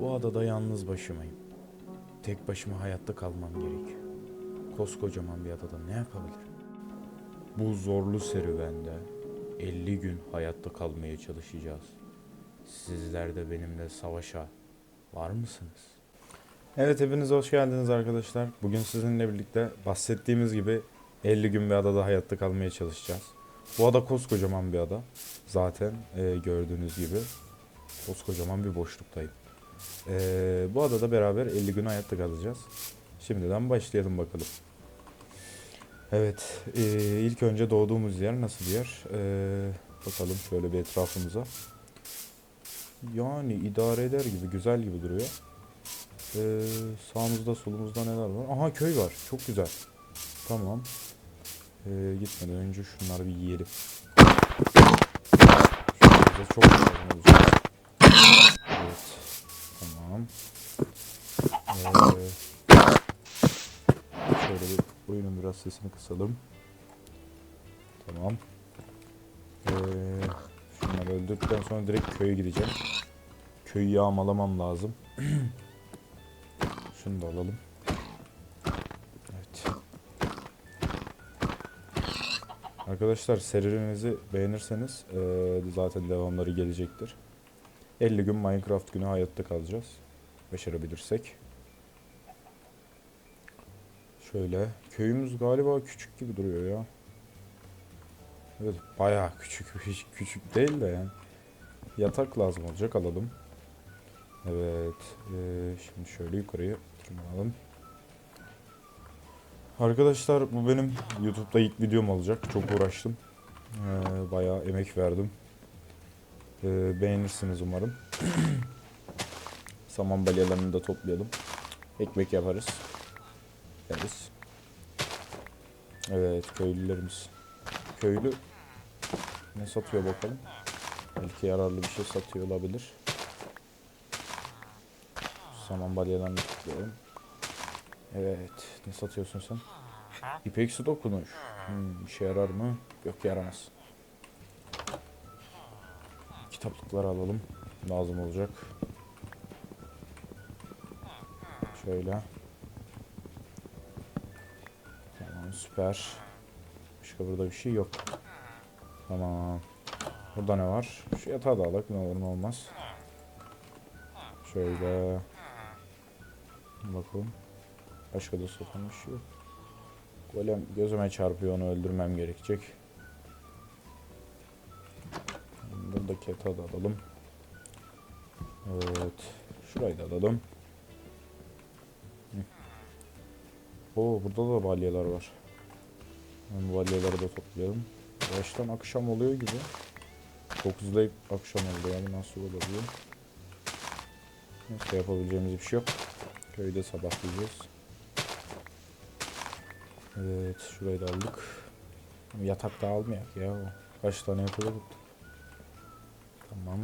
Bu adada yalnız başımayım. Tek başıma hayatta kalmam gerek. Koskocaman bir adada ne yapabilirim? Bu zorlu serüvende 50 gün hayatta kalmaya çalışacağız. Sizler de benimle savaşa var mısınız? Evet hepiniz hoş geldiniz arkadaşlar. Bugün sizinle birlikte bahsettiğimiz gibi 50 gün bir adada hayatta kalmaya çalışacağız. Bu ada koskocaman bir ada. Zaten e, gördüğünüz gibi koskocaman bir boşluktayım. E, bu adada beraber 50 gün hayatta kalacağız. Şimdiden başlayalım bakalım. Evet, e, ilk önce doğduğumuz yer nasıl bir yer? E, bakalım şöyle bir etrafımıza. Yani idare eder gibi, güzel gibi duruyor. Ee, sağımızda solumuzda neler var? Aha köy var. Çok güzel. Tamam. Ee, gitmeden önce şunları bir yiyelim. Çok lazım olacak. Evet. Tamam. Ee, şöyle bir oyunun biraz sesini kısalım. Tamam. Ee, şunları öldürdükten sonra direkt köye gideceğim. Köyü yağmalamam lazım. Şunu da alalım. Evet. Arkadaşlar serimizi beğenirseniz eee, zaten devamları gelecektir. 50 gün Minecraft günü hayatta kalacağız. Başarabilirsek. Şöyle. Köyümüz galiba küçük gibi duruyor ya. Evet bayağı küçük. Hiç küçük değil de yani. Yatak lazım olacak alalım. Evet. eee, şimdi şöyle yukarıya tırmanalım. Arkadaşlar bu benim YouTube'da ilk videom olacak. Çok uğraştım. Eee, bayağı emek verdim. Eee, beğenirsiniz umarım. Saman balyalarını da toplayalım. Ekmek yaparız. Yeriz. Evet köylülerimiz. Köylü ne satıyor bakalım. Belki yararlı bir şey satıyor olabilir. Saman balyalarını tutuyorum. Evet. Ne satıyorsun sen? İpek su dokunuş. Hmm, işe yarar mı? Yok yaramaz. Kitaplıkları alalım. Lazım olacak. Şöyle. Süper. Başka burada bir şey yok. Tamam. Burada ne var? Şu yatağı da alak ne olur ne olmaz. Şöyle. Bakalım. Başka da satan bir şey yok. Golem gözüme çarpıyor onu öldürmem gerekecek. Buradaki yatağı da alalım. Evet. Şurayı da alalım. Oo burada da balyalar var. Ben bu balyaları da toplayalım. Baştan akşam oluyor gibi. 9'da akşam oldu yani nasıl olabiliyor? Neyse yapabileceğimiz bir şey yok. Köyde sabahlayacağız. Evet şurayı da aldık. Yatak da almayak ya. Kaç tane yapılır? Tamam.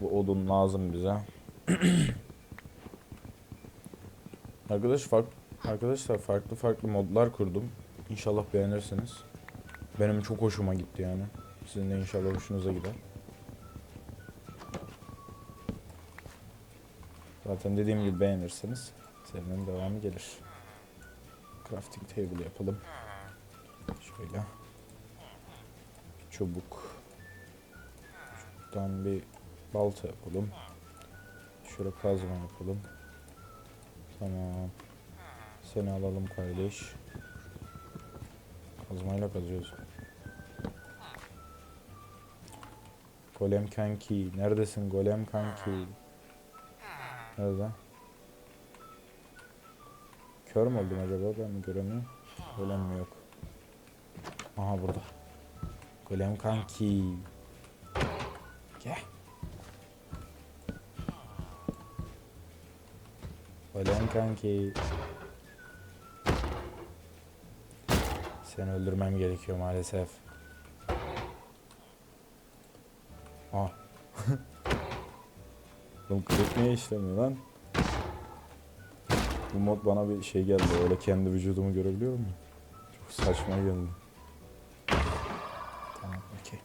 Bu odun lazım bize. Arkadaş fark Arkadaşlar farklı farklı modlar kurdum. İnşallah beğenirsiniz. Benim çok hoşuma gitti yani. Sizin de inşallah hoşunuza gider. Zaten dediğim gibi beğenirseniz serinin devamı gelir. Crafting table yapalım. Şöyle. Bir çubuk. Şuradan bir balta yapalım. Şöyle kazma yapalım. Tamam. Seni alalım kardeş. Kazmayla kazıyoruz. Golem kanki. Neredesin golem kanki? Nerede? Kör mü oldum acaba? Ben mi göremiyorum? Golem mi yok? Aha burada. Golem kanki. Gel. Golem kanki. Seni öldürmem gerekiyor maalesef. Aa. Oğlum kılıç niye işlemiyor lan? Bu mod bana bir şey geldi. Öyle kendi vücudumu görebiliyorum ya. Çok saçma geldi. Tamam okey.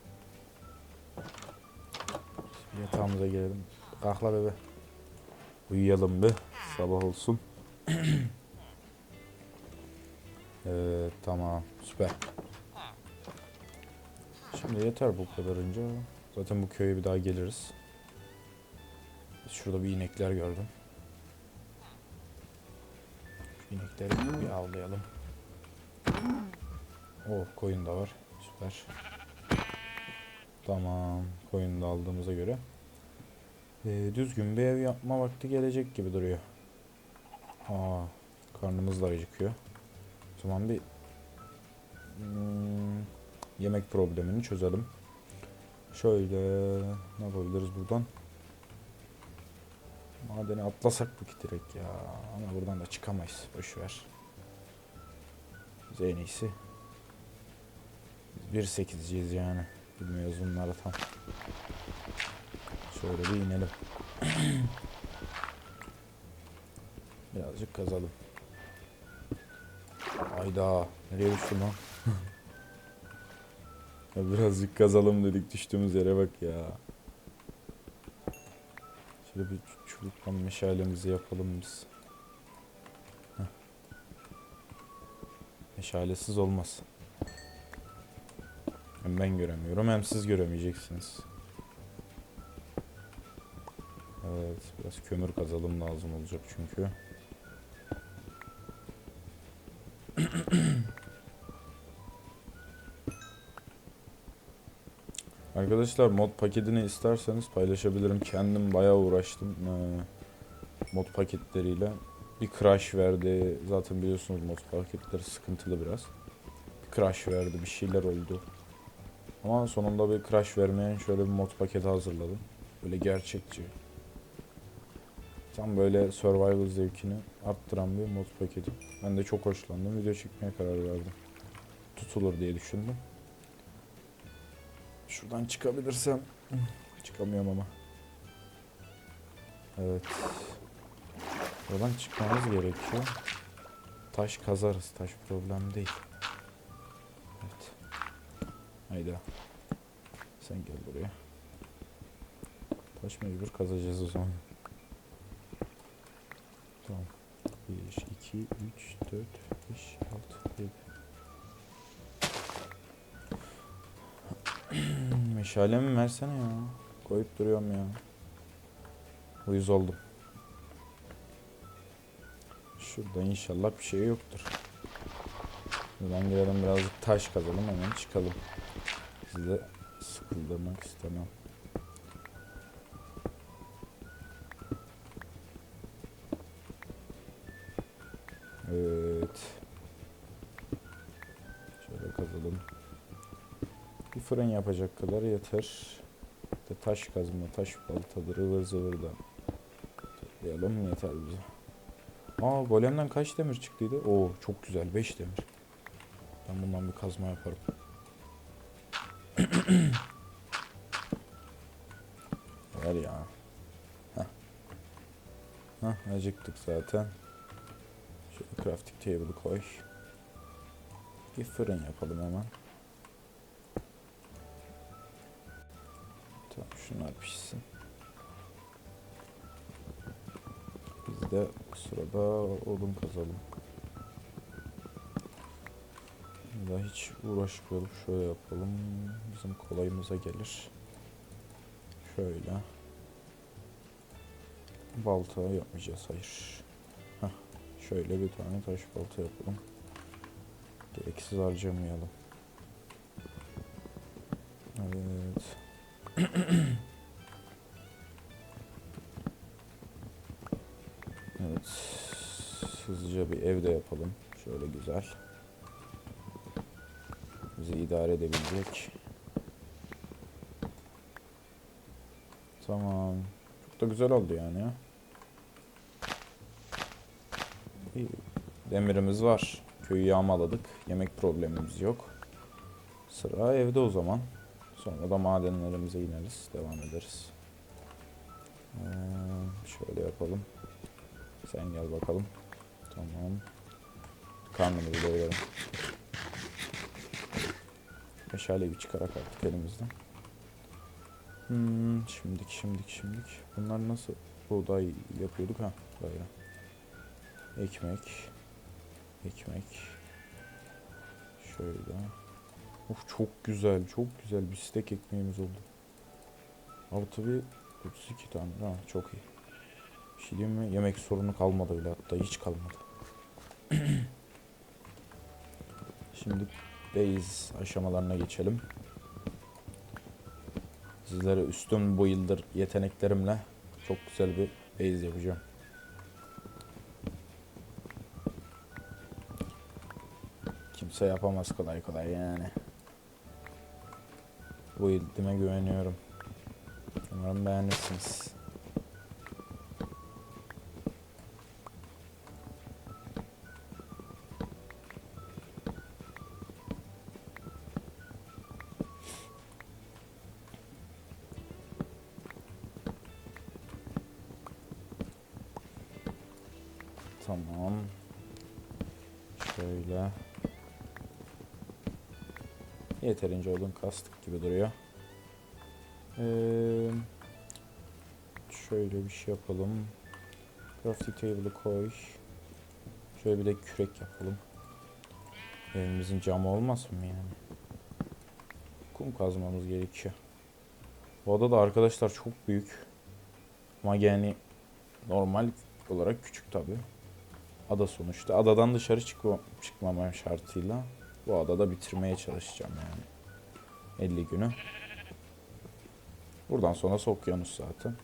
Yatağımıza gelelim. Kalk la bebe. Uyuyalım bir. Sabah olsun. tamam. Süper. Şimdi yeter bu kadarınca. Zaten bu köye bir daha geliriz. Şurada bir inekler gördüm. Şu inekleri bir avlayalım. Oh koyun da var. Süper. Tamam. Koyunu da aldığımıza göre. Ee, düzgün bir ev yapma vakti gelecek gibi duruyor. Aa, karnımız da acıkıyor. Zaman bir hmm, yemek problemini çözelim. Şöyle ne yapabiliriz buradan? Madeni atlasak ki direkt ya? Ama buradan da çıkamayız. Boş ver. Biz en iyisi. Biz 1.8'ciyiz yani. Bilmiyoruz bunları tam. Şöyle bir inelim. Birazcık kazalım. Ayda nereye düştüm lan? ya birazcık kazalım dedik düştüğümüz yere bak ya. Şöyle bir çubuktan meşalemizi yapalım biz. Heh. Meşalesiz olmaz. Hem ben göremiyorum hem siz göremeyeceksiniz. Evet biraz kömür kazalım lazım olacak çünkü. Arkadaşlar mod paketini isterseniz paylaşabilirim. Kendim bayağı uğraştım ee, mod paketleriyle. Bir crash verdi. Zaten biliyorsunuz mod paketleri sıkıntılı biraz. Bir crash verdi, bir şeyler oldu. Ama sonunda bir crash vermeyen şöyle bir mod paketi hazırladım. Böyle gerçekçi. Tam böyle survival zevkini arttıran bir mod paketi. Ben de çok hoşlandım. Video çekmeye karar verdim. Tutulur diye düşündüm. Şuradan çıkabilirsem. Çıkamıyorum ama. Evet. Buradan çıkmamız gerekiyor. Taş kazarız. Taş problem değil. Evet. Hayda. Sen gel buraya. Taş mecbur kazacağız o zaman. Tamam. 1, 2, 3, 4, 5, 6, 7. Meşalemi versene ya. Koyup duruyorum ya. Uyuz oldum. Şurada inşallah bir şey yoktur. Buradan girelim birazcık taş kazalım hemen çıkalım. Sizi de sıkıldırmak istemem. Kazalım. Bir fırın yapacak kadar yeter. İşte taş kazma, taş baltadır, ıvır zıvır da toplayalım yeter bize. Aa golemden kaç demir çıktıydı? Oo çok güzel 5 demir. Ben bundan bir kazma yaparım. Ver ya. Heh. Heh, acıktık zaten. Şöyle crafting table'ı koy. Bir fırın yapalım hemen. Tamam şunlar pişsin. Biz de bu sırada odun kazalım. Ya hiç uğraşmayalım. Şöyle yapalım. Bizim kolayımıza gelir. Şöyle. Balta yapmayacağız. Hayır. Heh. Şöyle bir tane taş balta yapalım. Gereksiz harcamayalım. Evet. evet. Hızlıca bir evde yapalım. Şöyle güzel. Bizi idare edebilecek. Tamam. Çok da güzel oldu yani ya. İyi. Demirimiz var. Köyü yağmaladık. Yemek problemimiz yok. Sıra evde o zaman. Sonra da madenlerimize ineriz. Devam ederiz. Ee, şöyle yapalım. Sen gel bakalım. Tamam. Karnımızı doyuralım. Meşaleyi bir çıkarak attık elimizden. Hmm, şimdik şimdik şimdik. Bunlar nasıl buğday yapıyorduk ha böyle. Ekmek. Ekmek. Şöyle. Of çok güzel, çok güzel bir steak ekmeğimiz oldu. Artı bir 32 tane. Ha, çok iyi. Bir şey diyeyim mi? Yemek sorunu kalmadı bile hatta hiç kalmadı. Şimdi base aşamalarına geçelim. Sizlere üstün bu yıldır yeteneklerimle çok güzel bir base yapacağım. Kimse yapamaz kolay kolay yani. Bu yıldime güveniyorum. Umarım beğenirsiniz. Tamam. Şöyle. Yeterince odun kastık gibi duruyor. Ee, şöyle bir şey yapalım. Crafting table'ı koy. Şöyle bir de kürek yapalım. Evimizin camı olmasın mı yani? Kum kazmamız gerekiyor. Bu ada da arkadaşlar çok büyük. Ama yani normal olarak küçük tabi. Ada sonuçta. Adadan dışarı çıkma, çıkmamam şartıyla bu adada bitirmeye çalışacağım yani. 50 günü. Buradan sonra okyanus zaten.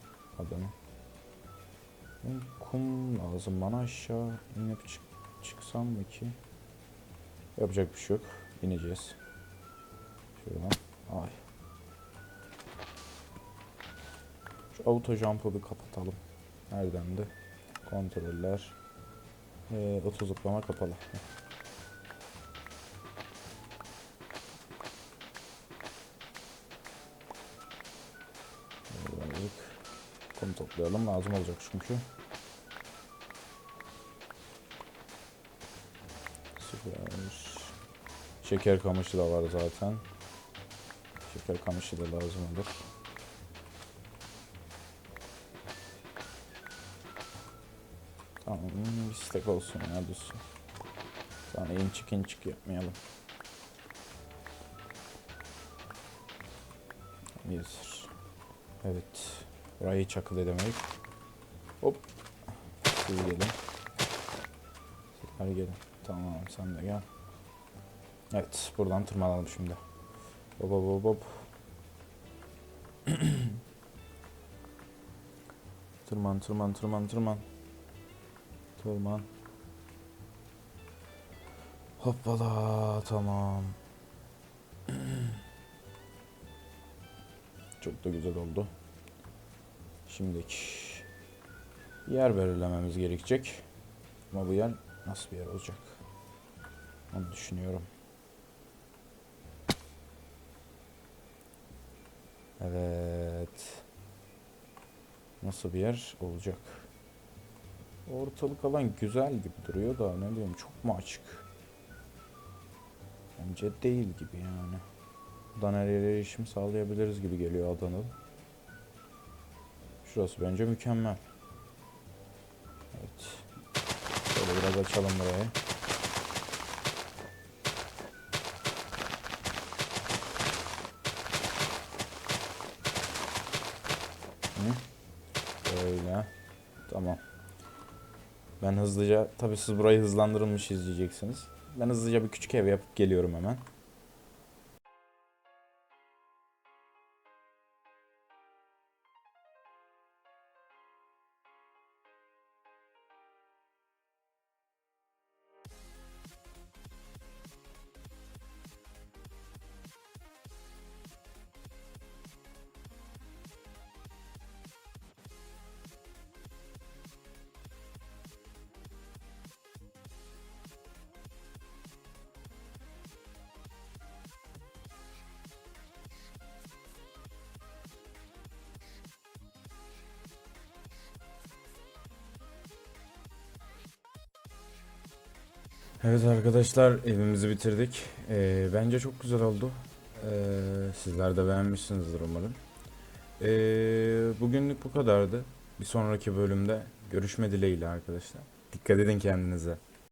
Benim Kum lazım bana aşağı inip çık çıksam mı ki? Yapacak bir şey yok. İneceğiz. Şuradan. Ay. Şu auto jump'ı bir kapatalım. Nereden de? Kontroller. Ee, oto zıplama kapalı. Toplayalım. Lazım olacak çünkü. Süper. Şeker kamışı da var zaten. Şeker kamışı da lazım olur. Tamam bir stek olsun ya dursun. Sonra inçik inçik yapmayalım. Yazır. Evet. Burayı çakıl edemeyiz. Hop. Siz gelin. Sizler gelin. Tamam sen de gel. Evet buradan tırmanalım şimdi. Hop hop hop hop. tırman tırman tırman tırman. Tırman. Hoppala tamam. Çok da güzel oldu. Şimdiki yer belirlememiz gerekecek. Ama bu yer nasıl bir yer olacak? Onu düşünüyorum. Evet. Nasıl bir yer olacak? Ortalık alan güzel gibi duruyor da ne diyeyim çok mu açık? Bence değil gibi yani. Buradan her yere erişim sağlayabiliriz gibi geliyor adanın. Şurası bence mükemmel. Evet. Şöyle biraz açalım burayı. Böyle. Tamam. Ben hızlıca, tabii siz burayı hızlandırılmış izleyeceksiniz. Ben hızlıca bir küçük ev yapıp geliyorum hemen. Evet arkadaşlar evimizi bitirdik. Ee, bence çok güzel oldu. Ee, sizler de beğenmişsinizdir umarım. Ee, bugünlük bu kadardı. Bir sonraki bölümde görüşme dileğiyle arkadaşlar. Dikkat edin kendinize.